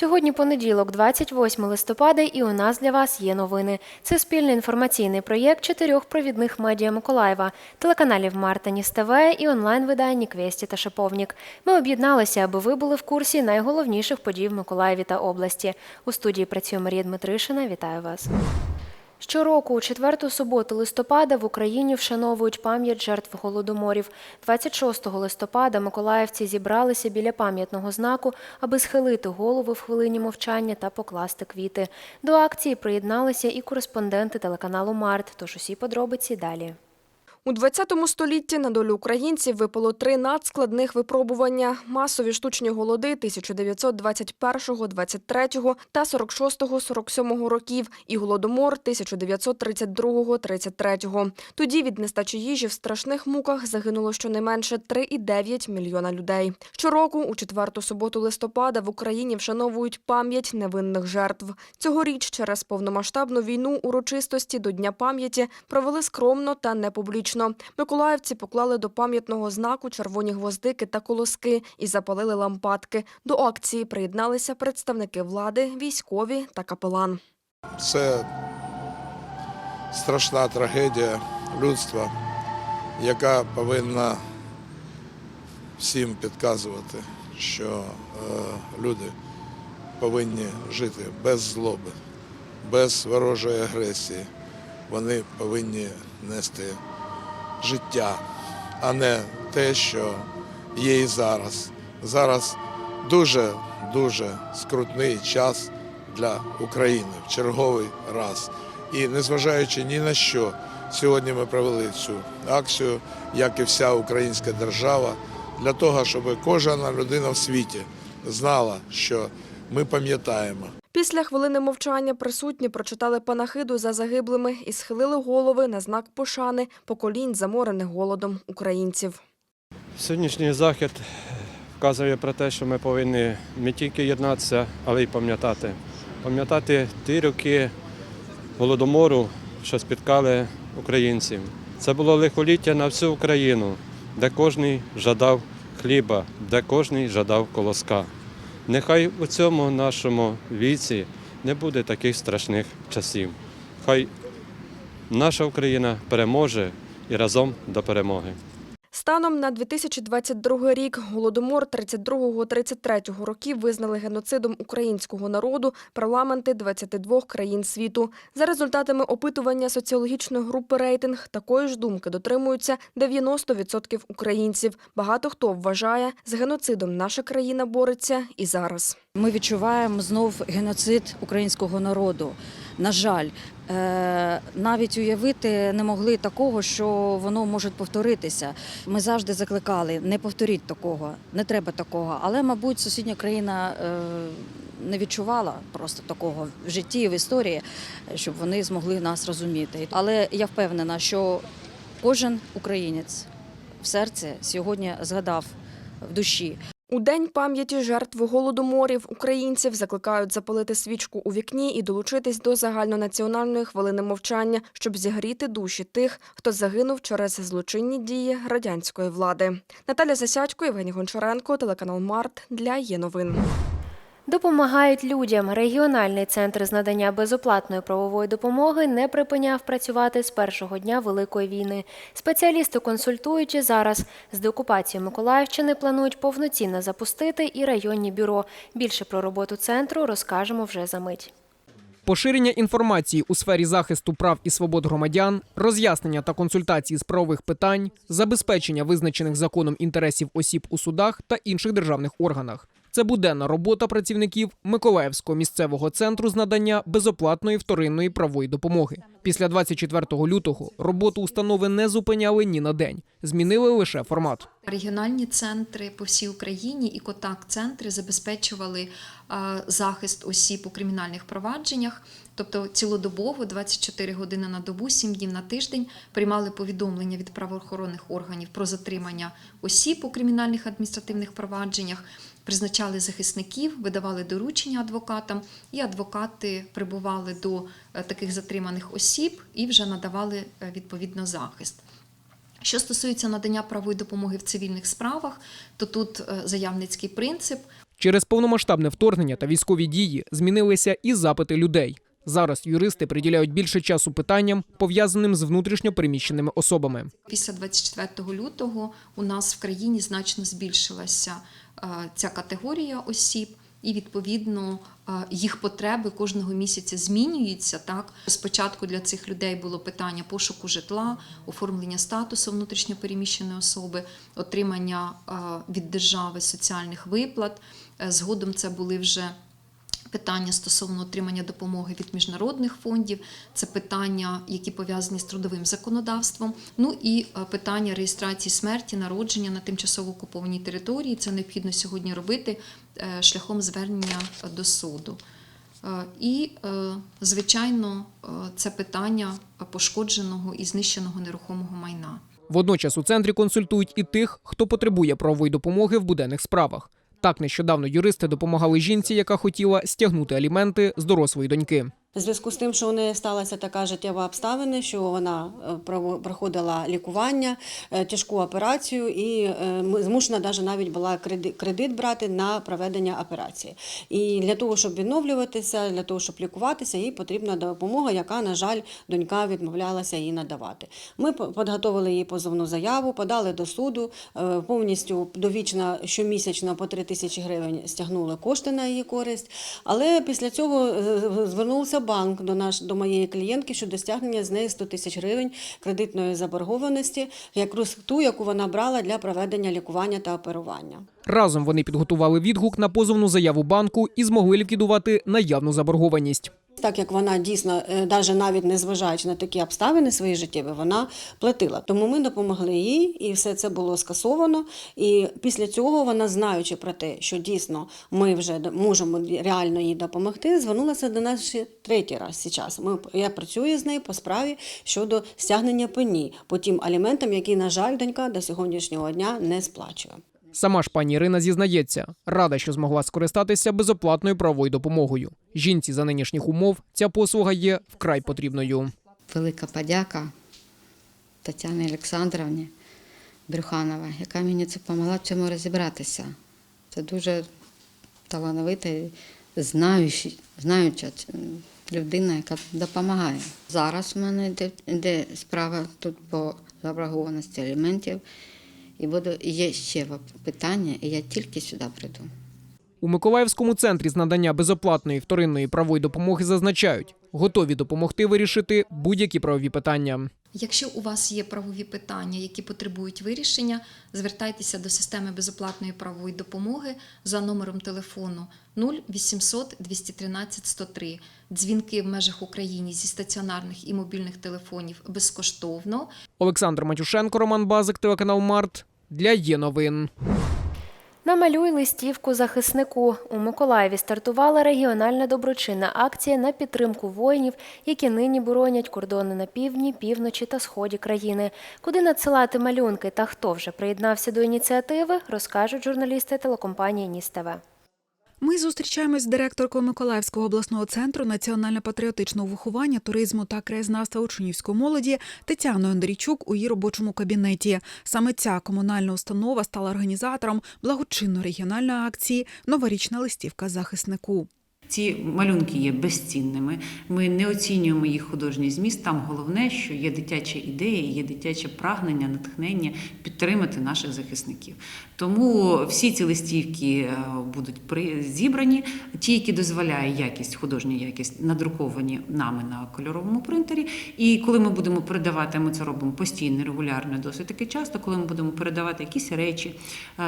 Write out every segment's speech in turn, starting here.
Сьогодні понеділок, 28 листопада, і у нас для вас є новини. Це спільний інформаційний проєкт чотирьох провідних медіа Миколаєва, телеканалів Марта ТВ і онлайн-видань Квесті та Шиповнік. Ми об'єдналися, аби ви були в курсі найголовніших подій в Миколаєві та області. У студії працює Марія Дмитришина. Вітаю вас. Щороку, у четверту суботу листопада, в Україні вшановують пам'ять жертв голодоморів. 26 листопада миколаївці зібралися біля пам'ятного знаку, аби схилити голови в хвилині мовчання та покласти квіти. До акції приєдналися і кореспонденти телеканалу Март. Тож усі подробиці далі. У 20 столітті на долю українців випало три надскладних випробування: масові штучні голоди 1921, 23 та 46, 47 років і голодомор 1932, 33. Тоді від нестачі їжі в страшних муках загинуло щонайменше 3,9 мільйона людей. Щороку у четверту суботу листопада в Україні вшановують пам'ять невинних жертв. Цьогоріч через повномасштабну війну урочистості до Дня пам'яті провели скромно та непублічно. Миколаївці поклали до пам'ятного знаку червоні гвоздики та колоски і запалили лампадки. До акції приєдналися представники влади, військові та капелан. Це страшна трагедія людства, яка повинна всім підказувати, що е, люди повинні жити без злоби, без ворожої агресії. Вони повинні нести життя, а не те, що є і зараз. Зараз дуже дуже скрутний час для України в черговий раз. І незважаючи ні на що, сьогодні ми провели цю акцію, як і вся українська держава, для того, щоб кожна людина в світі знала, що ми пам'ятаємо. Після хвилини мовчання присутні прочитали панахиду за загиблими і схилили голови на знак пошани поколінь заморених голодом українців. Сьогоднішній захід вказує про те, що ми повинні не тільки єднатися, але й пам'ятати. Пам'ятати ті роки голодомору, що спіткали українців. Це було лихоліття на всю Україну, де кожен жадав хліба, де кожен жадав колоска. Нехай у цьому нашому віці не буде таких страшних часів. Хай наша Україна переможе і разом до перемоги. Станом на 2022 рік голодомор 32-33 років визнали геноцидом українського народу парламенти 22 країн світу. За результатами опитування соціологічної групи рейтинг такої ж думки дотримуються 90% українців. Багато хто вважає, з геноцидом наша країна бореться і зараз. Ми відчуваємо знов геноцид українського народу. На жаль, е, навіть уявити не могли такого, що воно може повторитися. Ми завжди закликали, не повторіть такого, не треба такого. Але, мабуть, сусідня країна е, не відчувала просто такого в житті в історії, щоб вони змогли нас розуміти. Але я впевнена, що кожен українець в серці сьогодні згадав в душі У день пам'яті жертв голодоморів українців закликають запалити свічку у вікні і долучитись до загальнонаціональної хвилини мовчання, щоб зігріти душі тих, хто загинув через злочинні дії радянської влади. Наталя Засядько, Євгеній Гончаренко, телеканал Март для є новин. Допомагають людям. Регіональний центр з надання безоплатної правової допомоги не припиняв працювати з першого дня Великої війни. Спеціалісти консультують зараз. З деокупацією Миколаївщини планують повноцінно запустити і районні бюро. Більше про роботу центру розкажемо вже за мить. Поширення інформації у сфері захисту прав і свобод громадян, роз'яснення та консультації з правових питань, забезпечення визначених законом інтересів осіб у судах та інших державних органах. Це буденна робота працівників Миколаївського місцевого центру з надання безоплатної вторинної правової допомоги. Після 24 лютого роботу установи не зупиняли ні на день, змінили лише формат. Регіональні центри по всій Україні і контакт-центри забезпечували захист осіб у кримінальних провадженнях, тобто цілодобово, 24 години на добу, 7 днів на тиждень приймали повідомлення від правоохоронних органів про затримання осіб у кримінальних адміністративних провадженнях. Призначали захисників, видавали доручення адвокатам, і адвокати прибували до е, таких затриманих осіб і вже надавали е, відповідно захист. Що стосується надання правової допомоги в цивільних справах, то тут е, заявницький принцип. Через повномасштабне вторгнення та військові дії змінилися і запити людей. Зараз юристи приділяють більше часу питанням, пов'язаним з внутрішньо переміщеними особами. Після 24 лютого у нас в країні значно збільшилася ця категорія осіб, і відповідно їх потреби кожного місяця змінюються. Так спочатку для цих людей було питання пошуку житла, оформлення статусу внутрішньопереміщеної особи, отримання від держави соціальних виплат. Е, Згодом це були вже питання стосовно отримання допомоги від міжнародних фондів, це питання, які пов'язані з трудовим законодавством. Ну і е, питання реєстрації смерті, народження на тимчасово окупованій території. Це необхідно сьогодні робити е, шляхом звернення до суду. Е, І, звичайно, це питання пошкодженого і знищеного нерухомого майна. Водночас у центрі консультують і тих, хто потребує правової допомоги в буденних справах. Так нещодавно юристи допомагали жінці, яка хотіла стягнути аліменти з дорослої доньки. В зв'язку з тим, що у неї сталася така життєва обставина, що вона е, проходила лікування, е, тяжку операцію і е, змушена даже навіть була кредит брати на проведення операції. І для того, щоб відновлюватися, для того, щоб лікуватися, їй потрібна допомога, яка, на жаль, донька відмовлялася їй надавати. Ми підготовили їй позовну заяву, подали до суду, повністю довічно щомісячно по 3 тисячі гривень стягнули кошти на її користь. Але після цього звернувся банк до наш до моєї клієнтки щодо стягнення з неї 100 тисяч гривень кредитної заборгованості, як ту, яку вона брала для проведення лікування та оперування. Разом вони підготували відгук на позовну заяву банку і змогли ліквідувати наявну заборгованість. Так як вона дійсно, навіть навіть не зважаючи на такі обставини свої життєві, вона платила. Тому ми допомогли їй, і все це було скасовано. І після цього вона, знаючи про те, що дійсно ми вже можемо реально їй допомогти, звернулася до нас ще третій раз зараз. Ми я працюю з нею по справі щодо стягнення пені по тим аліментам, які, на жаль, донька до сьогоднішнього дня не сплачує. Сама ж пані Ірина зізнається, рада, що змогла скористатися безоплатною правовою допомогою. Жінці за нинішніх умов ця послуга є вкрай потрібною. велика подяка Тетяні Олександровні Брюханова, яка мені це допомогла в цьому розібратися. Це дуже талановита і знаюча, людина, яка допомагає. Зараз у мене йде, справа тут по заборгованості аліментів. І буде, є ще питання, і я тільки сюди прийду. У Миколаївському центрі з надання безоплатної вторинної правової допомоги зазначають, готові допомогти вирішити будь-які правові питання. Якщо у вас є правові питання, які потребують вирішення, звертайтеся до системи безоплатної правової допомоги за номером телефону 0800 213 103. Дзвінки в межах України зі стаціонарних і мобільних телефонів безкоштовно. Олександр Матюшенко, Роман Базик, телеканал Март для є новин. Намалюй листівку захиснику. У Миколаєві стартувала регіональна доброчинна акція на підтримку воїнів, які нині боронять кордони на півдні, півночі та сході країни. Куди надсилати малюнки та хто вже приєднався до ініціативи, розкажуть журналісти телекомпанії Ніс ТВ. Ми зустрічаємось з директоркою Миколаївського обласного центру національно-патріотичного виховання, туризму та краєзнавства учнівської молоді Тетяною Андрійчук у її робочому кабінеті. Саме ця комунальна установа стала організатором благочинної регіональної акції Новорічна листівка захиснику. Ці малюнки є безцінними. Ми не оцінюємо їх художній зміст. Там головне, що є дитяча ідея, є дитяче прагнення, натхнення підтримати наших захисників. Тому всі ці листівки е, будуть зібрані. Ті, які дозволяє якість, художня якість, надруковані нами на кольоровому принтері. І коли ми будемо передавати, ми це робимо постійно, регулярно, досить таки часто, коли ми будемо передавати якісь речі,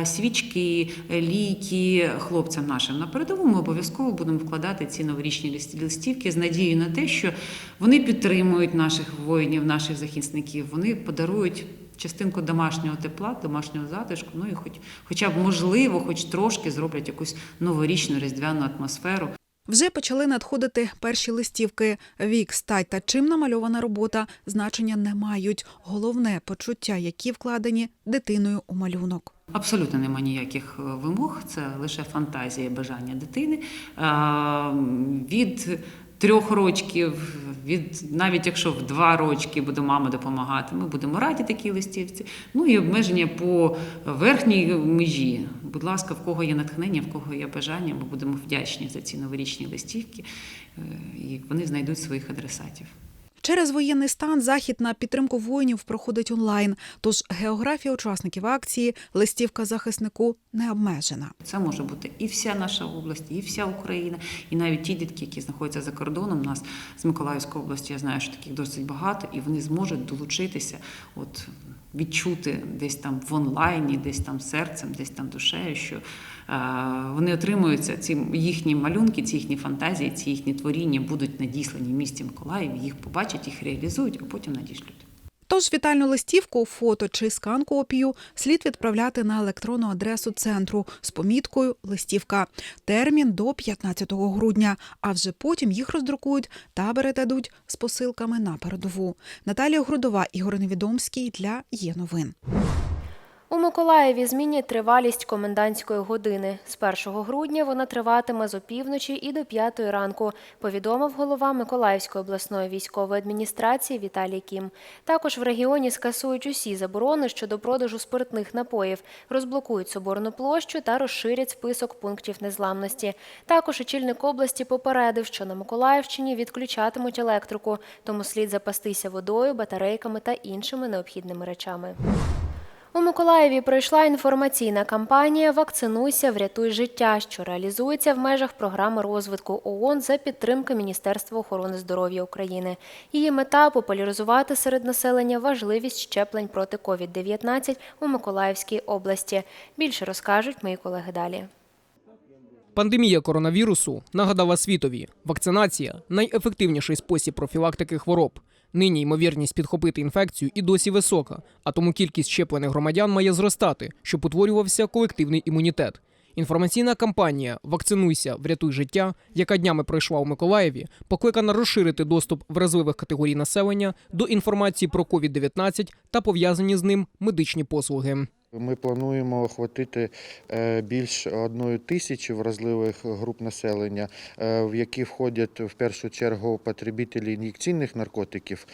е, свічки, е, ліки хлопцям нашим на передову, ми обов'язково будемо вкладати ці новорічні лист- листівки з надією на те, що вони підтримують наших воїнів, наших захисників, вони подарують. Частинку домашнього тепла, домашнього затишку, ну і хоч, хоча б можливо, хоч трошки зроблять якусь новорічну різдвяну атмосферу. Вже почали надходити перші листівки. Вік, стать та чим намальована робота значення не мають. Головне почуття, які вкладені дитиною у малюнок. Абсолютно нема ніяких е, вимог, це лише фантазія, бажання дитини. Від трьох рочків від навіть якщо в два рочки буде мама допомагати, ми будемо раді такій листівці. Ну і обмеження по верхній межі. Будь ласка, в кого є натхнення, в кого є бажання, ми будемо вдячні за ці новорічні листівки, е, і вони знайдуть своїх адресатів. Через воєнний стан захід на підтримку воїнів проходить онлайн. Тож географія учасників акції листівка захиснику не обмежена. Це може бути і вся наша область, і вся Україна, і навіть ті дітки, які знаходяться за кордоном. У нас з Миколаївської області я знаю, що таких досить багато, і вони зможуть долучитися, от відчути десь там в онлайні, десь там серцем, десь там душею, що вони отримуються. Ці їхні малюнки, ці їхні фантазії, ці їхні творіння будуть надіслані в місті Миколаїв, їх побачать, їх реалізують, а потім надішлють. Тож вітальну листівку, фото чи скан-копію слід відправляти на електронну адресу центру з поміткою листівка. Термін до 15 грудня, а вже потім їх роздрукують та передадуть з посилками на передову. Наталія Грудова, Ігор Невідомський для Є новин. У Миколаєві змінять тривалість комендантської години. З 1 грудня вона триватиме з опівночі і до 5 ранку, повідомив голова Миколаївської обласної військової адміністрації Віталій Кім. Також в регіоні скасують усі заборони щодо продажу спиртних напоїв, розблокують соборну площу та розширять список пунктів незламності. Також очільник області попередив, що на Миколаївщині відключатимуть електрику, тому слід запастися водою, батарейками та іншими необхідними речами. У Миколаєві пройшла інформаційна кампанія Вакцинуйся, врятуй життя, що реалізується в межах програми розвитку ООН за підтримки Міністерства охорони здоров'я України. Її мета популяризувати серед населення важливість щеплень проти COVID-19 у Миколаївській області. Більше розкажуть мої колеги далі. Пандемія коронавірусу нагадала світові. Вакцинація найефективніший спосіб профілактики хвороб. Нині ймовірність підхопити інфекцію і досі висока, а тому кількість щеплених громадян має зростати, щоб утворювався колективний імунітет. Інформаційна кампанія Вакцинуйся, врятуй життя, яка днями пройшла у Миколаєві, покликана розширити доступ вразливих категорій населення до інформації про COVID-19 та пов'язані з ним медичні послуги. Ми плануємо охватити е, більш одної тисячі вразливих груп населення, е, в які входять в першу чергу потребителі ін'єкційних наркотиків,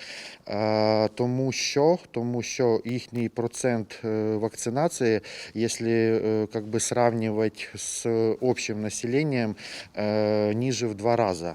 Е, тому що, тому що їхній процент вакцинації, якщо как бы сравнивать з общим населенням, е, ниже в два рази.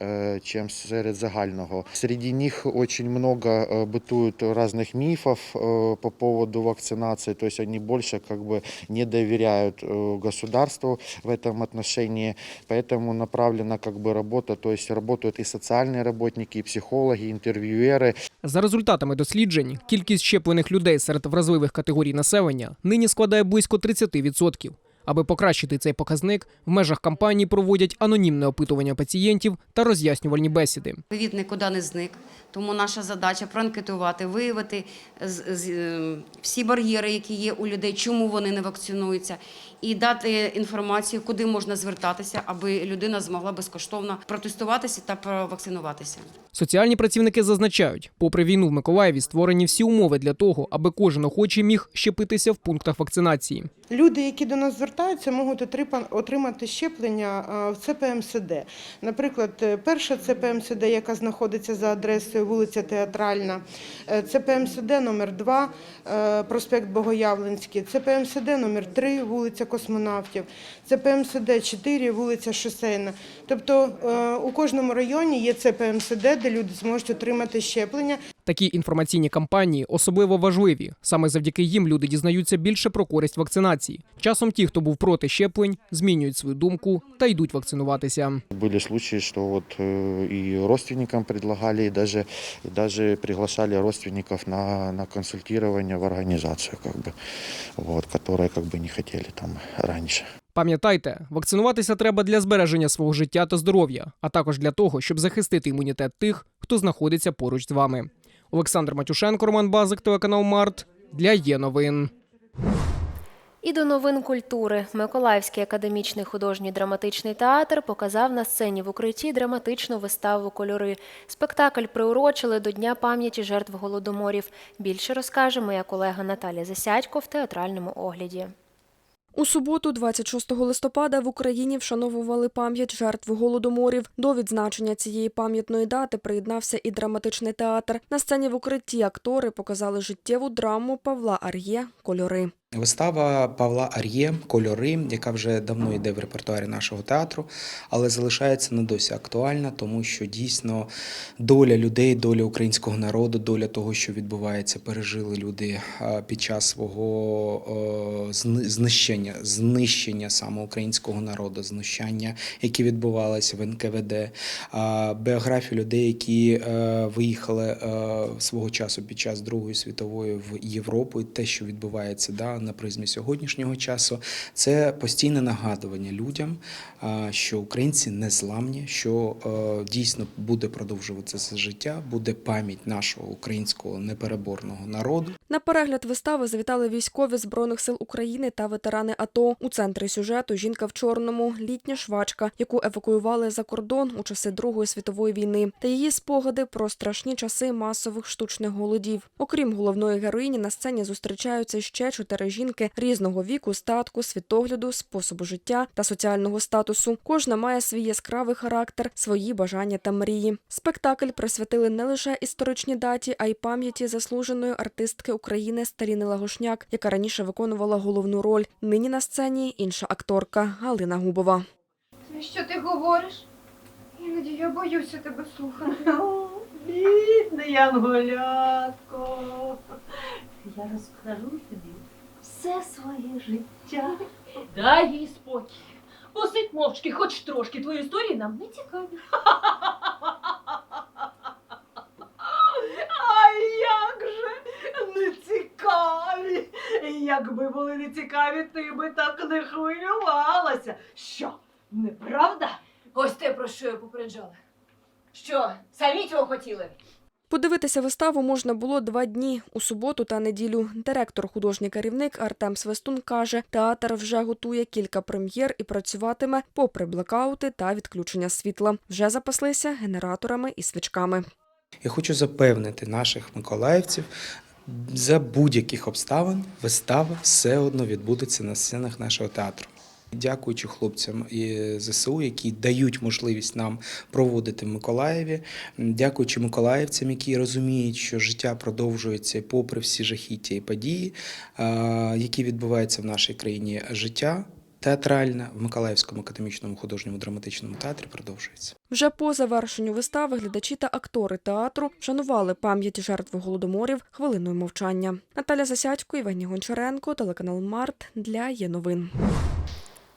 э, чем серед загального. Среди них очень много э, бытует разных мифов э, по поводу вакцинации, то есть они больше как бы не доверяют э, государству в этом отношении, поэтому направлена как бы работа, то есть работают и социальные работники, и психологи, и интервьюеры, За результатами досліджень, кількість щеплених людей серед вразливих категорій населення нині складає близько 30%. Аби покращити цей показник, в межах кампанії проводять анонімне опитування пацієнтів та роз'яснювальні бесіди. Ковід нікуди не зник, тому наша задача проанкетувати, виявити з- з- е, всі бар'єри, які є у людей, чому вони не вакцинуються, і дати інформацію, куди можна звертатися, аби людина змогла безкоштовно протестуватися та провакцинуватися. Соціальні працівники зазначають, попри війну в Миколаєві створені всі умови для того, аби кожен охочий міг щепитися в пунктах вакцинації. Люди, які до нас звертаються, можуть отримати щеплення в ЦПМСД. Наприклад, е, перша ЦПМСД, яка знаходиться за адресою вулиця Театральна, е, ЦПМСД номер 2 е, проспект Богоявленський, ЦПМСД номер 3 вулиця Космонавтів, ЦПМСД 4 вулиця Шосейна. Тобто е, у кожному районі є ЦПМСД, де люди зможуть отримати щеплення. Такі інформаційні кампанії особливо важливі. Саме завдяки їм люди дізнаються більше про користь вакцинації. Часом ті, хто був проти щеплень, змінюють свою думку та йдуть вакцинуватися. Были случаи, что вот э, и родственникам предлагали, и даже, и даже приглашали родственников на, на консультирование в организацию, как бы, вот, которые как бы не хотели там раньше. Пам'ятайте, вакцинуватися треба для збереження свого життя та здоров'я, а також для того, щоб захистити імунітет тих, хто знаходиться поруч з вами. Олександр Матюшенко, Роман Базик, телеканал Март для є новин. І до новин культури. Миколаївський академічний художній драматичний театр показав на сцені в укритті драматичну виставу Кольори. Спектакль приурочили до Дня пам'яті жертв голодоморів. Більше розкаже моя колега Наталя Засядько в театральному огляді. У суботу, 26 листопада, в Україні вшановували пам'ять жертв голодоморів. До відзначення цієї пам'ятної дати приєднався і драматичний театр. На сцені в укритті актори показали життєву драму Павла Ар'є Кольори. Вистава Павла Ар'є Кольори, яка вже давно йде в репертуарі нашого театру, але залишається не досі актуальна, тому що дійсно доля людей, доля українського народу, доля того, що відбувається, пережили люди під час свого знищення, знищення саме українського народу, знущання, які відбувалися в НКВД, а, біографії людей, які е, виїхали е, свого часу під час Другої світової в Європу, і те, що відбувається да, на призмі сьогоднішнього часу, це постійне нагадування людям, що українці не зламні, що е, дійсно буде продовжуватися життя, буде пам'ять нашого українського непереборного народу. На перегляд вистави завітали військові Збройних сил України та ветерани АТО. У центрі сюжету жінка в чорному, літня швачка, яку евакуювали за кордон у часи Другої світової війни, та її спогади про страшні часи масових штучних голодів. Окрім головної героїні, на сцені зустрічаються ще чотири жінки різного віку, статку, світогляду, способу життя та соціального статусу. Кожна має свій яскравий характер, свої бажання та мрії. Спектакль присвятили не лише історичній даті, а й пам'яті заслуженої артистки України Старіни Лагошняк, яка раніше виконувала головну роль. Нині на сцені інша акторка Галина Губова. Що ти говориш? Іноді я боюся тебе слухати. Бідне Янголятко. Я розкажу тобі все своє життя. Дай їй спокій. Посидь мовчки, хоч трошки. Твої історії нам не цікаві. А як же не цікаві? Якби були не цікаві, ти би так не хвилювалася. Що, неправда? Ось те, про що я попереджала. Що, самі цього хотіли? Подивитися виставу можна було два дні у суботу та неділю. Директор, художній керівник Артем Свистун каже, театр вже готує кілька прем'єр і працюватиме попри блекаути та відключення світла. Вже запаслися генераторами і свічками. Я хочу запевнити наших миколаївців, за будь-яких обставин вистава все одно відбудеться на сценах нашого театру. Дякуючи хлопцям і ЗСУ, які дають можливість нам проводити в Миколаєві, дякуючи миколаївцям, які розуміють, що життя продовжується попри всі жахіття і події, які відбуваються в нашій країні. Життя театральне в Миколаївському академічному художньому драматичному театрі продовжується. Вже по завершенню вистави глядачі та актори театру вшанували пам'ять жертв голодоморів хвилиною мовчання. Наталя Засядько, Євгеній Гончаренко, телеканал Март для є новин.